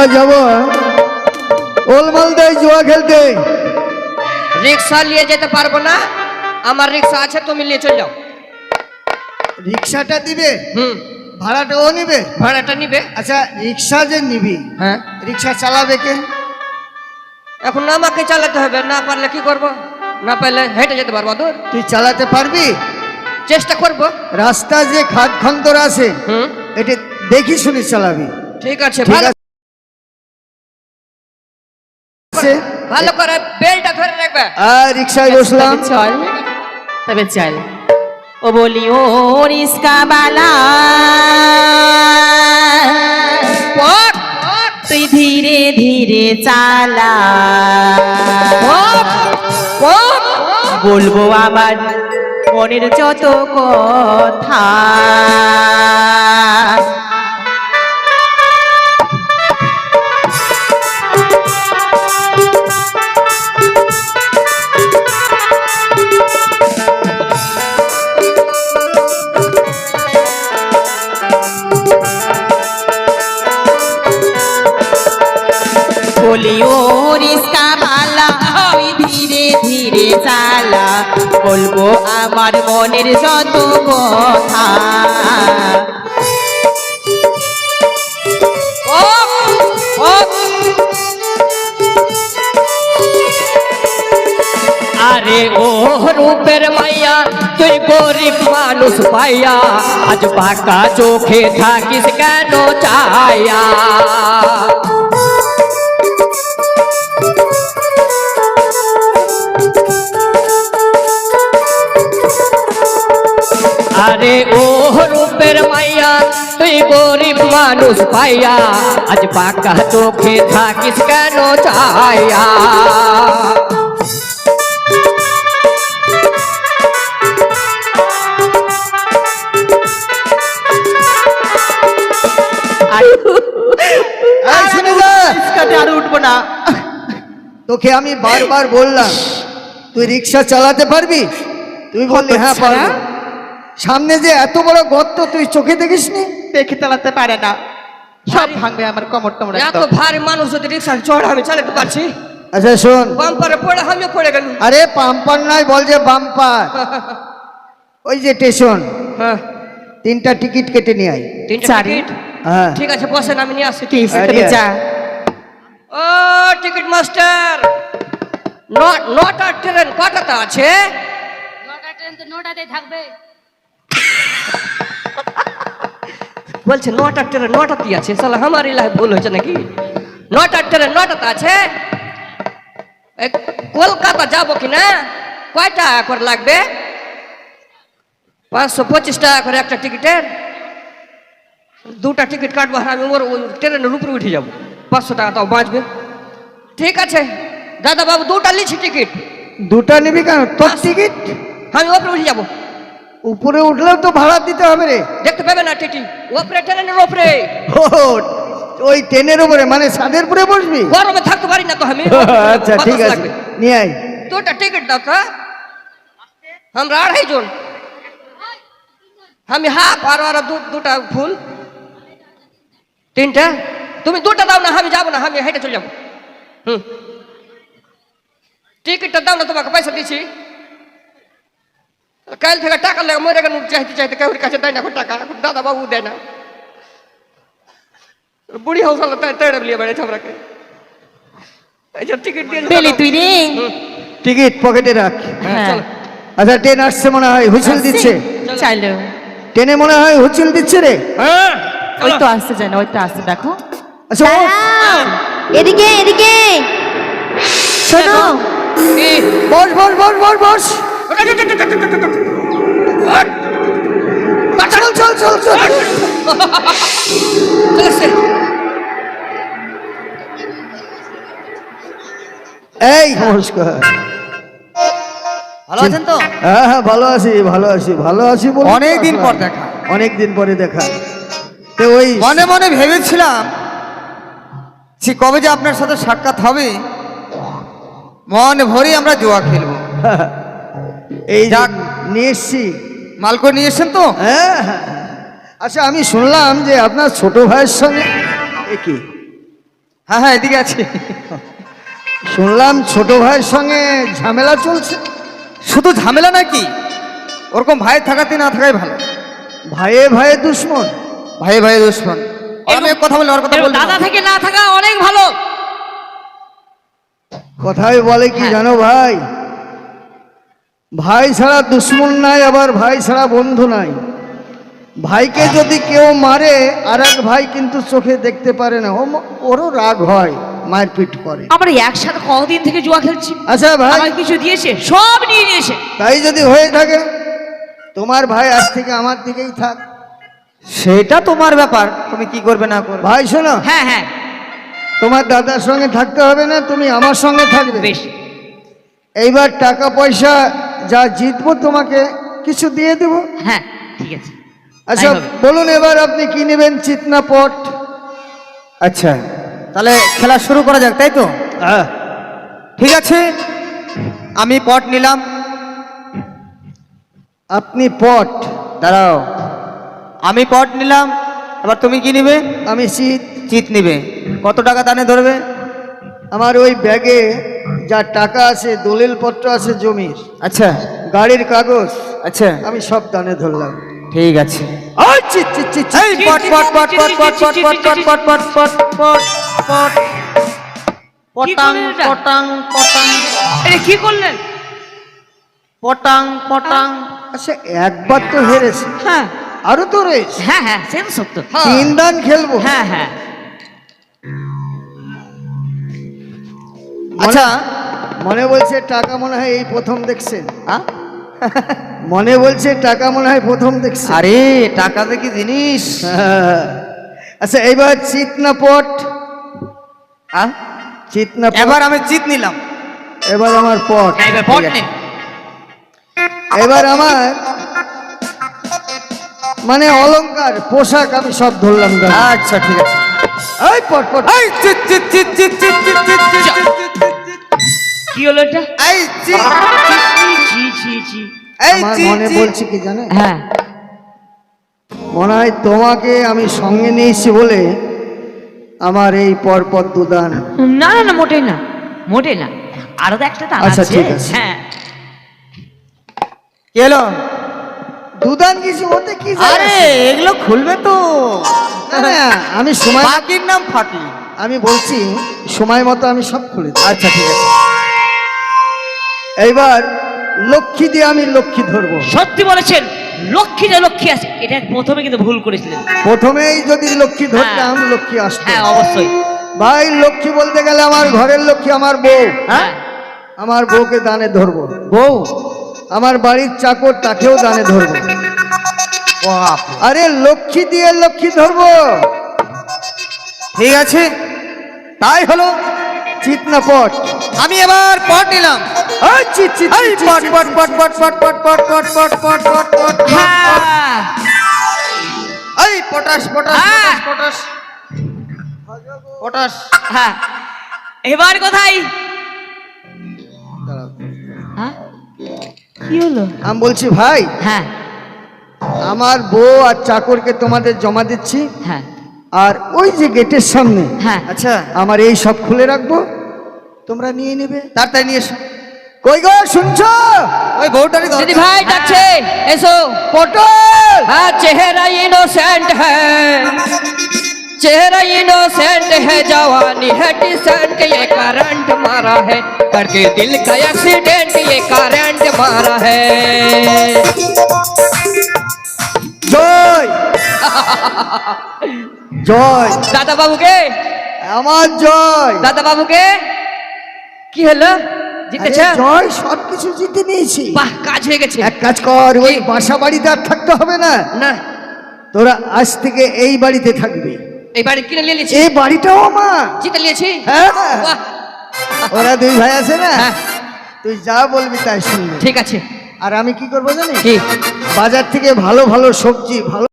আমরা যাব ওলমালদায় জুয়া খেলতে। রিক্সা নিয়ে যেতে পারব না। আমার রিক্সা আছে তুমি নিয়ে চলে যাও। রিক্সাটা দিবে? হুম। ভাড়াটাও নিবে? ভাড়াটা নিবে। আচ্ছা রিক্সা যে নিবি হ্যাঁ। রিক্সা চালাবে কে? এখন আমাকে চালাতে হবে না পারলে কি করব? না পারলে হেঁটে যেতে পারব দূর। তুই চালাতে পারবি? চেষ্টা করব। রাস্তা যে খাদ খন্দর আছে হুম। এটা দেখি শুনি চালাবি। ঠিক আছে ঠিক আছে। ভালো করে বেলটা ধরে রাখবে। আর রিক্সায় বসলাম। তবে চল তবে চল। ও বলি ও রিস্কা বালা। তুই ধীরে ধীরে চালা। বলব আবার মনের যত কথা বলব আমার মনের যত কথা পক, পক। আরে ও রূপের মাইয়া তুই গরিব মানুষ পাইয়া আজ বাঁকা চোখে থাকিস কেন চায়া আরে ও রূপের মাইয়া তুই গরিব মানুষ পাইয়া আজ বাঁকা চোখে থাকিস কেন চায়া আর এই শুনে যা। রিস্কাতে আর উঠবো না। তোকে আমি বারবার বললাম তুই রিক্সা চালাতে পারবি? তুই বললি হ্যাঁ পারব। সামনে যে এত বড় গর্ত তুই চোখে দেখিসনি? দেখে চালাতে পারে না। সব ভাঙবে আমার কমর টমর এত ভারী মানুষ যদি রিক্সা চড় আমি চালাতে পারছি। আচ্ছা শোন। বাম্পারে পড়ে আমিও পড়ে গেল আরে পাম্পার নয় বল যে বাম্পার। ওই যে স্টেশন। হ্যাঁ। তিনটা টিকিট কেটে নিয়ে আয়। তিনটা টিকিট? হ্যাঁ। ঠিক আছে বসেন আমি নিয়ে আসছি। কি আরে। যা। ও টিকিট মাস্টার। ন- নটা ট্রেন কটাতে আছে? নটা ট্রেন তো নটাতেই থাকবে। বলছে নটা ট্রেন নটাতেই আছে? সালা আমার এলাকায় ভুল হয়েছে নাকি? নটা ট্রেন নটাতে আছে? কলকাতা যাব কি না? কয় টাকা করে লাগবে? পাঁচশো পঁচিশ টাকা করে একটা টিকিটের। দুটা টিকিট কাটবো আমি ওর ট্রেনের উপরে উঠে যাব। পাঁচশো টাকা তাও বাঁচবে। ঠিক আছে। দাদা বাবু দুটা লিছি টিকিট। দুটা নিবি কেন? তোর টিকিট? আমি ওপরে উঠে যাব। উপরে উঠলেও তো ভাড়া দিতে হবে রে। দেখতে পাবে না টিটি। ওপরে ট্রেনের ওপরে। ওই ট্রেনের উপরে মানে ছাদের উপরে বসবি? গরমে থাকতে পারি না তো আমি আচ্ছা ঠিক আছে নিয়ে আয়। দুটা টিকিট দাও তো। আমরা আড়াই জন। আমি হাফ আর আর দুটা ফুল। তিনটা? তুমি দুটা দাও না আমি যাব না আমি হেঁটে চলে যাব। হুম। টিকিটটা দাও না তোমাকে পয়সা দিছি। কাল থেকে টাকা লাগে মরে গেল চাইতে চাইতে কেউ কাছে দেয় না টাকা এখন দাদা বাবু দেয় না। বুড়ি হাউসালা তাই তেড়ে লিয়ে বেড়েছে আমরাকে টিকিট দিয়ে পেলি তুই রে। টিকিট পকেটে রাখ। হ্যাঁ আচ্ছা ট্রেন আসছে মনে হয় হুইসেল দিচ্ছে। চাইলো। ট্রেনে মনে হয় হুইসেল দিচ্ছে রে। হ্যাঁ ওই তো আসতে যায় না ওই তো আসতে দেখো। আচ্ছা। এদিকে এদিকে। শোনো। কি? বস বস বস বস বস। চল চল চল চল। এই। নমস্কার। ভালো আছেন তো? হ্যাঁ হ্যাঁ ভালো আছি ভালো আছি ভালো আছি অনেক দিন পর দেখা। অনেক দিন পরে দেখা। তো ওই মনে মনে ভেবেছিলাম সে কবে যে আপনার সাথে সাক্ষাৎ হবে? মন ভরে আমরা জুয়া খেলব। এই যাক। নিয়ে এসছি। মালকো নিয়ে এসছেন তো? হ্যাঁ। আচ্ছা আমি শুনলাম যে আপনার ছোট ভাইয়ের সঙ্গে এ কি? হ্যাঁ হ্যাঁ এদিকে আছে। শুনলাম ছোট ভাইয়ের সঙ্গে ঝামেলা চলছে। শুধু ঝামেলা নাকি? ওরকম ভাই থাকাতে না থাকাই ভালো। ভাইয়ে ভাইয়ে দুশ্মন। ভাই ভাই দুশ্মন। অনেক কথা বলে ওর কথা বলতে দাদা। থেকে না থাকা অনেক ভালো। কথাই বলে কি হ্যাঁ। জানো ভাই? ভাই ছাড়া দুশ্মন নাই আবার ভাই ছাড়া বন্ধু নাই। ভাইকে যদি কেউ মারে আর এক ভাই কিন্তু চোখে দেখতে পারে না। ও ওরও রাগ হয় মারপিট করে। আমরা একসাথে কতদিন থেকে জুয়া খেলছি? আচ্ছা ভাই। আমার কিছু দিয়েছে? সব নিয়ে নিয়েছে। তাই যদি হয়ে থাকে তোমার ভাই আজ থেকে আমার দিকেই থাক। সেটা তোমার ব্যাপার তুমি কি করবে না করবে? ভাই শোনো। হ্যাঁ হ্যাঁ। তোমার দাদার সঙ্গে থাকতে হবে না তুমি আমার সঙ্গে থাকবে। বেশ। এইবার টাকা পয়সা যা জিতবো তোমাকে কিছু দিয়ে দেবো। হ্যাঁ ঠিক আছে। আচ্ছা বলুন এবার আপনি কি নেবেন চিতনা পট? আচ্ছা তাহলে খেলা শুরু করা যাক তাই তো? হ্যাঁ। ঠিক আছে আমি পট নিলাম। আপনি পট দাঁড়াও। আমি পট নিলাম এবার তুমি কি নিবে? আমি চিত। চিত নিবে। কত টাকা দানে ধরবে? আমার ওই ব্যাগে যার টাকা আছে দলিল পত্র আছে জমির আচ্ছা গাড়ির কাগজ আচ্ছা আমি সব দানে ধরলাম ঠিক আছে একবার তো হেরেছে আরও তো রয়েছে হ্যাঁ হ্যাঁ তিন দান খেলব হ্যাঁ হ্যাঁ আচ্ছা। মনে বলছে টাকা মনে হয় এই প্রথম দেখছে মনে বলছে টাকা মনে হয় প্রথম দেখছে আরে টাকা দেখি জিনিস। আচ্ছা এইবার চিতনাপট চিতনা এবার আমি চিত নিলাম। এবার আমার পট। এবার আমার মানে অলংকার পোশাক আমি সব ধরলাম। আচ্ছা ঠিক আছে। এই পট পট। এই চিত চিত চিত চিত চিত কি হলো এটা? এই চিত ছি ছি ছি। এই আমার মনে। বলছে কি জানে? হ্যাঁ। মনে হয় তোমাকে আমি সঙ্গে নিয়েছি বলে আমার এই পরপর দুদান না না না মোটেই না মোটেই না। আরও তো একটা টান আচ্ছা, আছে। ঠিক আছে। হ্যাঁ। কি হলো? দুদান কিছু হতে কি যায় আরে আসে? এগুলো খুলবে তো। না, না, আমি সময় বাকির নাম ফাঁকি আমি বলছি সময় মতো আমি সব খুলে দিই। আচ্ছা ঠিক আছে। এইবার লক্ষ্মী দিয়ে আমি লক্ষ্মী ধরবো। সত্যি বলেছেন লক্ষ্মী যে লক্ষ্মী আছে এটা প্রথমে কিন্তু ভুল করেছিলেন। প্রথমেই যদি লক্ষ্মী ধরতাম লক্ষ্মী আসতো। হ্যাঁ অবশ্যই। ভাই লক্ষ্মী বলতে গেলে আমার ঘরের লক্ষ্মী আমার বউ। হ্যাঁ? আমার বউকে দানে ধরবো। বউ? আমার বাড়ির চাকর তাকেও দানে ধরবো। আরে লক্ষ্মী দিয়ে লক্ষ্মী ধরবো। ঠিক আছে তাই হলো। চিতনা পট আমি এবার পট নিলাম। এই চিত চিত এই চিত, পট চিত, পট পট পট পট পট পট পট পট পট পট পট পট। হ্যাঁ। এই পটাশ পটাশ হ্যাঁ। পটাশ পটাশ। হ্যাঁ। এবার কোথায়? হ্যাঁ? কি হলো? আমি বলছি ভাই হ্যাঁ। আমার বউ আর চাকরকে তোমাদের জমা দিচ্ছি। হ্যাঁ। আর ওই যে গেটের সামনে হ্যাঁ আচ্ছা আমার এই সব খুলে রাখবো তোমরা নিয়ে নেবে তাড়াতাড়ি নিয়ে এসো কই গো শুনছো ওই বউটারই দিদি দরকার ভাই ডাকছে এসো পটল हाँ चेहरा इनोसेंट है चेहरा इनोसेंट है जवानी है डिसेंट ये करंट मारा है करके दिल का एक्सीडेंट ये करंट मारा है জয় জয়। দাদা বাবুকে আমার জয়। দাদা বাবুকে কি হলো? জিতেছে? জয় সব কিছু জিতে নিয়েছি। বাহ কাজ হয়ে গেছে। এক কাজ কর ওই বাসা বাড়িতে আর থাকতে হবে না। না। তোরা আজ থেকে এই বাড়িতে থাকবি। এই বাড়ি কিনে নিয়ে নিয়েছি। এই বাড়িটাও আমার। জিতে নিয়েছি। হ্যাঁ। ওরা দুই ভাই আছে না? হ্যাঁ। তুই যা বলবি তাই শুনবি। ঠিক আছে। আর আমি কি করব জানিস? কি? বাজার থেকে ভালো ভালো সবজি ভালো